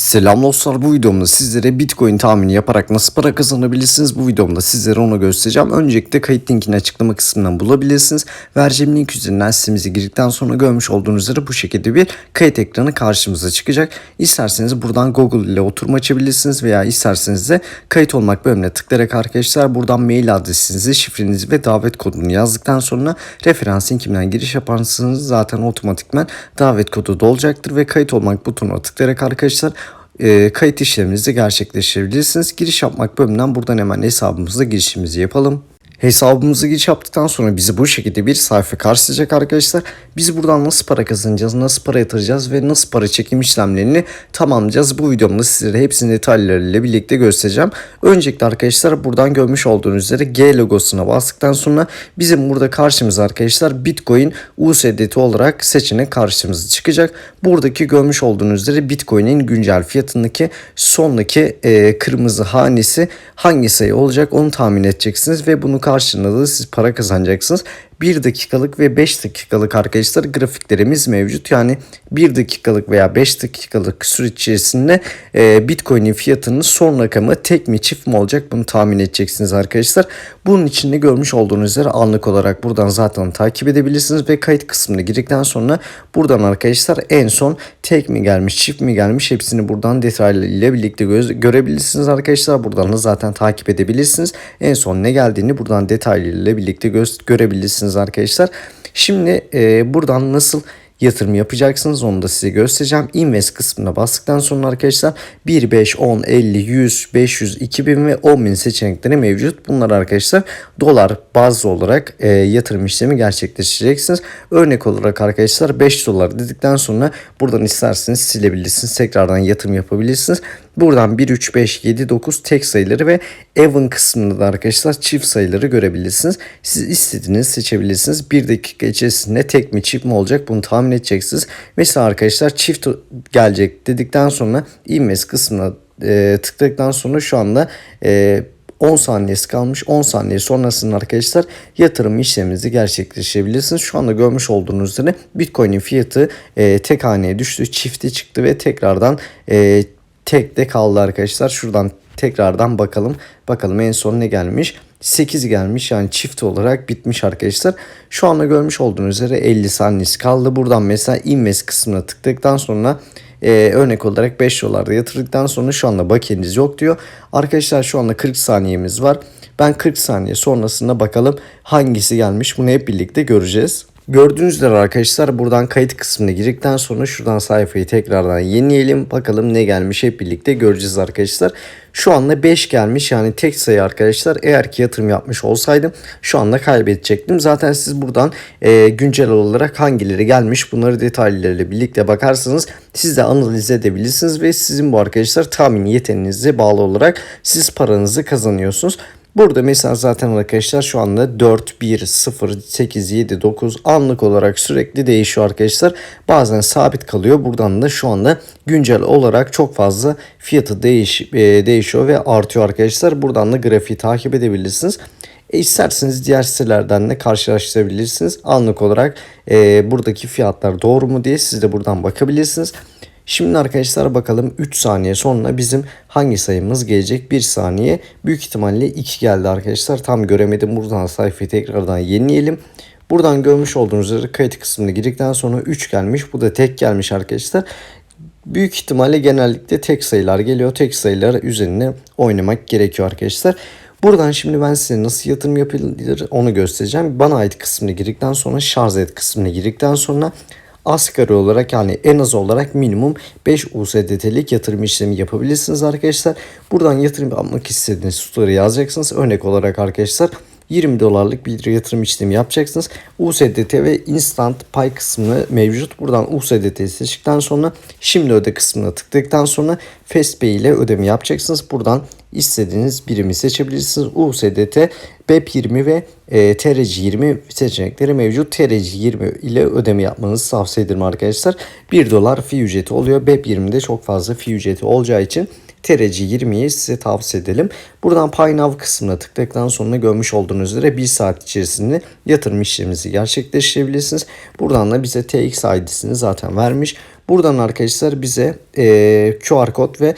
Selam dostlar bu videomda sizlere Bitcoin tahmini yaparak nasıl para kazanabilirsiniz bu videomda sizlere onu göstereceğim. Öncelikle kayıt linkini açıklama kısmından bulabilirsiniz. Vereceğim link üzerinden sitemize girdikten sonra görmüş olduğunuz üzere bu şekilde bir kayıt ekranı karşımıza çıkacak. İsterseniz buradan Google ile oturum açabilirsiniz veya isterseniz de kayıt olmak bölümüne tıklayarak arkadaşlar buradan mail adresinizi, şifrenizi ve davet kodunu yazdıktan sonra referans linkimden giriş yaparsanız zaten otomatikmen davet kodu dolacaktır ve kayıt olmak butonuna tıklayarak arkadaşlar e, kayıt işleminizi gerçekleştirebilirsiniz. Giriş yapmak bölümünden buradan hemen hesabımıza girişimizi yapalım. Hesabımızı giriş yaptıktan sonra bizi bu şekilde bir sayfa karşılayacak arkadaşlar. Biz buradan nasıl para kazanacağız, nasıl para yatıracağız ve nasıl para çekim işlemlerini tamamlayacağız. Bu videomda sizlere hepsini detaylarıyla birlikte göstereceğim. Öncelikle arkadaşlar buradan görmüş olduğunuz üzere G logosuna bastıktan sonra bizim burada karşımıza arkadaşlar Bitcoin USDT olarak seçenek karşımıza çıkacak. Buradaki görmüş olduğunuz üzere Bitcoin'in güncel fiyatındaki sondaki e, kırmızı hanesi hangi sayı olacak onu tahmin edeceksiniz ve bunu karşılığında da siz para kazanacaksınız. 1 dakikalık ve 5 dakikalık arkadaşlar grafiklerimiz mevcut. Yani 1 dakikalık veya 5 dakikalık süre içerisinde e, Bitcoin'in fiyatının son rakamı tek mi çift mi olacak bunu tahmin edeceksiniz arkadaşlar. Bunun için de görmüş olduğunuz üzere anlık olarak buradan zaten takip edebilirsiniz ve kayıt kısmına girdikten sonra buradan arkadaşlar en son tek mi gelmiş çift mi gelmiş hepsini buradan detaylı ile birlikte göz, görebilirsiniz arkadaşlar. Buradan da zaten takip edebilirsiniz. En son ne geldiğini buradan detaylı ile birlikte göz, görebilirsiniz arkadaşlar. Şimdi e, buradan nasıl yatırım yapacaksınız onu da size göstereceğim. Invest kısmına bastıktan sonra arkadaşlar 1, 5, 10, 50, 100, 500, 2000 ve 10.000 seçenekleri mevcut. Bunlar arkadaşlar dolar bazlı olarak e, yatırım işlemi gerçekleştireceksiniz. Örnek olarak arkadaşlar 5 dolar dedikten sonra buradan isterseniz silebilirsiniz. Tekrardan yatırım yapabilirsiniz. Buradan 1, 3, 5, 7, 9 tek sayıları ve even kısmında da arkadaşlar çift sayıları görebilirsiniz. Siz istediğiniz seçebilirsiniz. 1 dakika içerisinde tek mi çift mi olacak bunu tahmin edeceksiniz. Mesela arkadaşlar çift gelecek dedikten sonra invest kısmına e, tıkladıktan sonra şu anda e, 10 saniyesi kalmış. 10 saniye sonrasında arkadaşlar yatırım işleminizi gerçekleştirebilirsiniz. Şu anda görmüş olduğunuz üzere Bitcoin'in fiyatı e, tek haneye düştü. Çifti çıktı ve tekrardan e, tek de kaldı arkadaşlar. Şuradan tekrardan bakalım. Bakalım en son ne gelmiş. 8 gelmiş yani çift olarak bitmiş arkadaşlar. Şu anda görmüş olduğunuz üzere 50 saniyesi kaldı. Buradan mesela invest kısmına tıkladıktan sonra e, örnek olarak 5 dolarda yatırdıktan sonra şu anda bakiyeniz yok diyor. Arkadaşlar şu anda 40 saniyemiz var. Ben 40 saniye sonrasında bakalım hangisi gelmiş bunu hep birlikte göreceğiz. Gördüğünüz üzere arkadaşlar buradan kayıt kısmına girdikten sonra şuradan sayfayı tekrardan yenileyelim. Bakalım ne gelmiş hep birlikte göreceğiz arkadaşlar. Şu anda 5 gelmiş yani tek sayı arkadaşlar. Eğer ki yatırım yapmış olsaydım şu anda kaybedecektim. Zaten siz buradan e, güncel olarak hangileri gelmiş bunları detaylarıyla birlikte bakarsanız siz de analiz edebilirsiniz ve sizin bu arkadaşlar tahmin yeteneğinize bağlı olarak siz paranızı kazanıyorsunuz. Burada mesela zaten arkadaşlar şu anda 4, 1, 0, 8, 7, 9 anlık olarak sürekli değişiyor arkadaşlar. Bazen sabit kalıyor. Buradan da şu anda güncel olarak çok fazla fiyatı değiş, e, değişiyor ve artıyor arkadaşlar. Buradan da grafiği takip edebilirsiniz. E isterseniz diğer sitelerden de karşılaştırabilirsiniz. Anlık olarak e, buradaki fiyatlar doğru mu diye siz de buradan bakabilirsiniz. Şimdi arkadaşlar bakalım 3 saniye sonra bizim hangi sayımız gelecek? 1 saniye. Büyük ihtimalle 2 geldi arkadaşlar. Tam göremedim. Buradan sayfayı tekrardan yenileyelim. Buradan görmüş olduğunuz üzere kayıt kısmına girdikten sonra 3 gelmiş. Bu da tek gelmiş arkadaşlar. Büyük ihtimalle genellikle tek sayılar geliyor. Tek sayılar üzerine oynamak gerekiyor arkadaşlar. Buradan şimdi ben size nasıl yatırım yapılır onu göstereceğim. Bana ait kısmına girdikten sonra şarj et kısmına girdikten sonra asgari olarak yani en az olarak minimum 5 USDT'lik yatırım işlemi yapabilirsiniz arkadaşlar. Buradan yatırım yapmak istediğiniz tutarı yazacaksınız. Örnek olarak arkadaşlar 20 dolarlık bir yatırım işlemi yapacaksınız. USDT ve Instant Pay kısmı mevcut. Buradan USDT seçtikten sonra şimdi öde kısmına tıkladıktan sonra FastPay ile ödeme yapacaksınız. Buradan istediğiniz birimi seçebilirsiniz. USDT, BEP20 ve e, TRC20 seçenekleri mevcut. TRC20 ile ödeme yapmanızı tavsiye ederim arkadaşlar. 1 dolar fi ücreti oluyor. BEP20'de çok fazla fi ücreti olacağı için TRC 20'yi size tavsiye edelim. Buradan Pay kısmına tıkladıktan sonra görmüş olduğunuz üzere 1 saat içerisinde yatırım işleminizi gerçekleştirebilirsiniz. Buradan da bize TX ID'sini zaten vermiş. Buradan arkadaşlar bize e, QR kod ve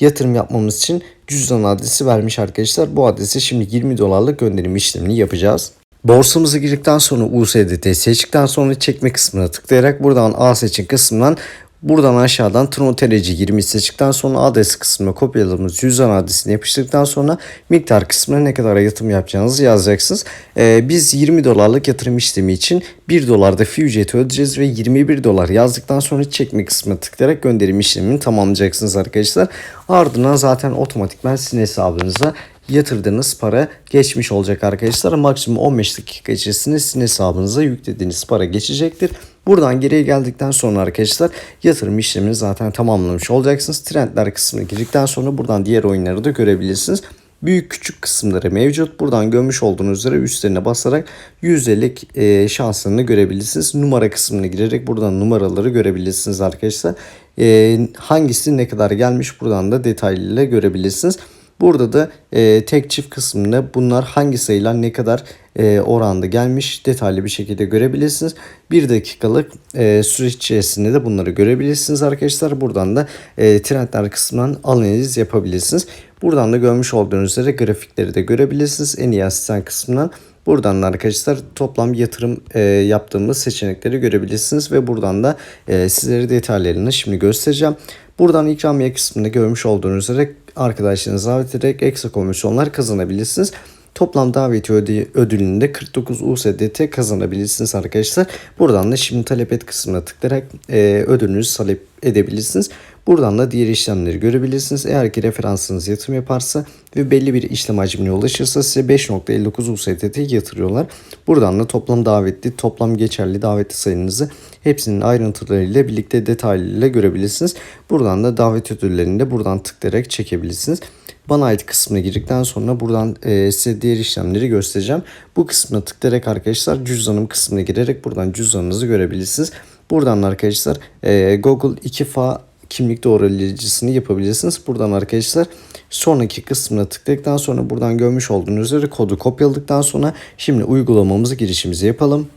yatırım yapmamız için cüzdan adresi vermiş arkadaşlar. Bu adrese şimdi 20 dolarlık gönderim işlemini yapacağız. Borsamıza girdikten sonra USDT seçtikten sonra çekme kısmına tıklayarak buradan A seçin kısmından Buradan aşağıdan Tron TRC 20 seçtikten sonra adres kısmına kopyaladığımız cüzdan adresini yapıştırdıktan sonra miktar kısmına ne kadar yatırım yapacağınızı yazacaksınız. Ee, biz 20 dolarlık yatırım işlemi için 1 dolarda fi ücreti ödeyeceğiz ve 21 dolar yazdıktan sonra çekme kısmına tıklayarak gönderim işlemini tamamlayacaksınız arkadaşlar. Ardından zaten otomatikman sizin hesabınıza yatırdığınız para geçmiş olacak arkadaşlar. Maksimum 15 dakika içerisinde sizin hesabınıza yüklediğiniz para geçecektir. Buradan geriye geldikten sonra arkadaşlar yatırım işlemini zaten tamamlamış olacaksınız. Trendler kısmına girdikten sonra buradan diğer oyunları da görebilirsiniz. Büyük küçük kısımları mevcut. Buradan görmüş olduğunuz üzere üstlerine basarak yüzdelik e, şanslarını görebilirsiniz. Numara kısmına girerek buradan numaraları görebilirsiniz arkadaşlar. E, hangisi ne kadar gelmiş buradan da detaylı görebilirsiniz. Burada da e, tek çift kısmında bunlar hangi sayılar ne kadar e, oranda gelmiş detaylı bir şekilde görebilirsiniz. Bir dakikalık e, süreç içerisinde de bunları görebilirsiniz arkadaşlar. Buradan da e, trendler kısmından analiz yapabilirsiniz. Buradan da görmüş olduğunuz üzere grafikleri de görebilirsiniz. En iyi asistan kısmından Buradan da arkadaşlar toplam yatırım e, yaptığımız seçenekleri görebilirsiniz ve buradan da e, sizlere detaylarını şimdi göstereceğim. Buradan ikramiye kısmında görmüş olduğunuz üzere arkadaşlarınızı davet ederek ekstra komisyonlar kazanabilirsiniz. Toplam daveti öde ödülünde 49 USDT kazanabilirsiniz arkadaşlar. Buradan da şimdi talep et kısmına tıklayarak e, ödülünüzü talep edebilirsiniz. Buradan da diğer işlemleri görebilirsiniz. Eğer ki referansınız yatırım yaparsa ve belli bir işlem hacmine ulaşırsa size 5.59 USDT yatırıyorlar. Buradan da toplam davetli, toplam geçerli davetli sayınızı hepsinin ayrıntılarıyla birlikte detaylıyla görebilirsiniz. Buradan da davet ödüllerini de buradan tıklayarak çekebilirsiniz. Bana ait kısmına girdikten sonra buradan e, size diğer işlemleri göstereceğim. Bu kısmına tıklayarak arkadaşlar cüzdanım kısmına girerek buradan cüzdanınızı görebilirsiniz. Buradan arkadaşlar e, Google 2FA kimlik doğrulayıcısını yapabilirsiniz. Buradan arkadaşlar sonraki kısmına tıkladıktan sonra buradan görmüş olduğunuz üzere kodu kopyaladıktan sonra şimdi uygulamamızı girişimizi yapalım.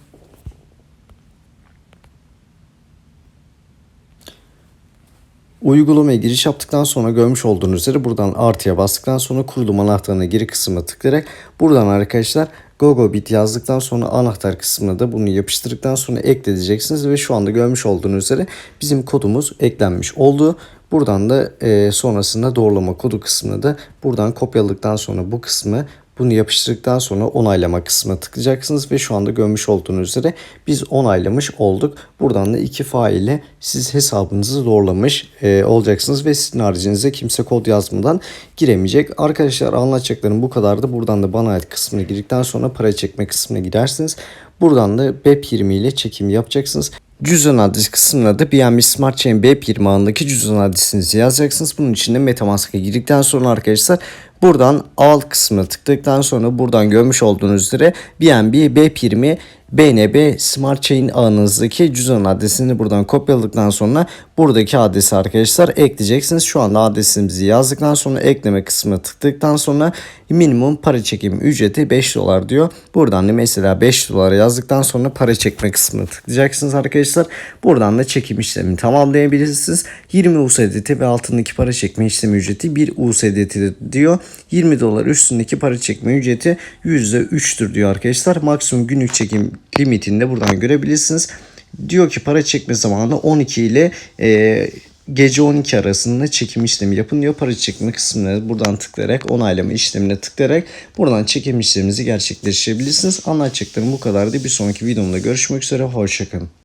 Uygulamaya giriş yaptıktan sonra görmüş olduğunuz üzere buradan artıya bastıktan sonra kurulum anahtarına giri kısmına tıklayarak buradan arkadaşlar GoGoBit yazdıktan sonra anahtar kısmına da bunu yapıştırdıktan sonra ekledeceksiniz ve şu anda görmüş olduğunuz üzere bizim kodumuz eklenmiş oldu. Buradan da e, sonrasında doğrulama kodu kısmını da buradan kopyaladıktan sonra bu kısmı bunu yapıştırdıktan sonra onaylama kısmına tıklayacaksınız ve şu anda görmüş olduğunuz üzere biz onaylamış olduk. Buradan da iki faile siz hesabınızı doğrulamış e, olacaksınız ve sizin haricinize kimse kod yazmadan giremeyecek. Arkadaşlar anlatacaklarım bu kadardı. Buradan da bana ait kısmına girdikten sonra para çekme kısmına gidersiniz. Buradan da BEP20 ile çekim yapacaksınız. Cüzdan adresi kısmına da BNB Smart Chain B1 ağındaki cüzdan adresinizi yazacaksınız. Bunun için de Metamask'a girdikten sonra arkadaşlar buradan alt kısmına tıkladıktan sonra buradan görmüş olduğunuz üzere BNB B20 BNB Smart Chain ağınızdaki cüzdan adresini buradan kopyaladıktan sonra buradaki adresi arkadaşlar ekleyeceksiniz. Şu anda adresimizi yazdıktan sonra ekleme kısmına tıkladıktan sonra minimum para çekim ücreti 5 dolar diyor. Buradan da mesela 5 dolar yazdıktan sonra para çekme kısmına tıklayacaksınız arkadaşlar. Buradan da çekim işlemini tamamlayabilirsiniz. 20 USDT ve altındaki para çekme işlemi ücreti 1 USDT diyor. 20 dolar üstündeki para çekme ücreti %3'tür diyor arkadaşlar. Maksimum günlük çekim limitini de buradan görebilirsiniz. Diyor ki para çekme zamanı 12 ile e, gece 12 arasında çekim işlemi yapın diyor. Para çekme kısmına buradan tıklayarak onaylama işlemine tıklayarak buradan çekim işleminizi gerçekleştirebilirsiniz. Anlatacaklarım bu kadardı. Bir sonraki videomda görüşmek üzere. Hoşçakalın.